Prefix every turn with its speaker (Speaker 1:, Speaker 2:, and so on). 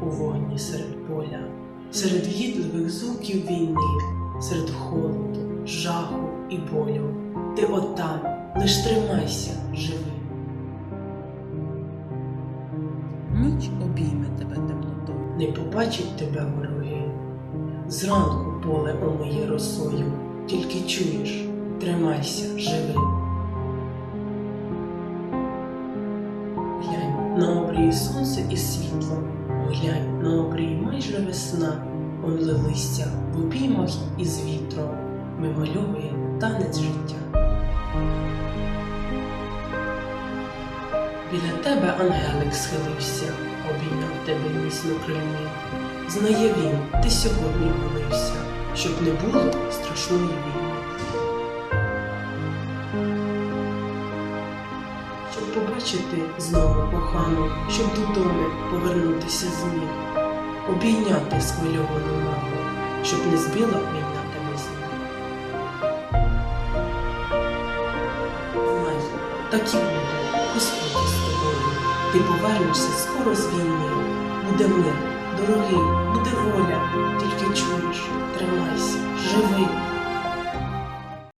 Speaker 1: вогні серед поля, серед в'їдливих звуків війни, серед холоду, жаху і болю. Ти отам, лиш тримайся, живий.
Speaker 2: Ніч обійме тебе темнотою.
Speaker 1: Не побачить тебе вороги. Зранку поле омиє росою, тільки чуєш, тримайся, живий. На обрії сонце і світло, глянь на обрії майже весна, онли листя в обіймах із вітром, вимальовує танець життя. Біля тебе ангелик схилився, обійняв тебе міцно крильми. Знає він, ти сьогодні молився, щоб не було страшної війни. Побачити знову кохану, щоб додому повернутися зміг, обійняти схвильовану маму, щоб не збила війна тебе з. Знай, так і буде, Господь із тобою. Ти повернешся скоро з війни. Буде мир, дорогий, буде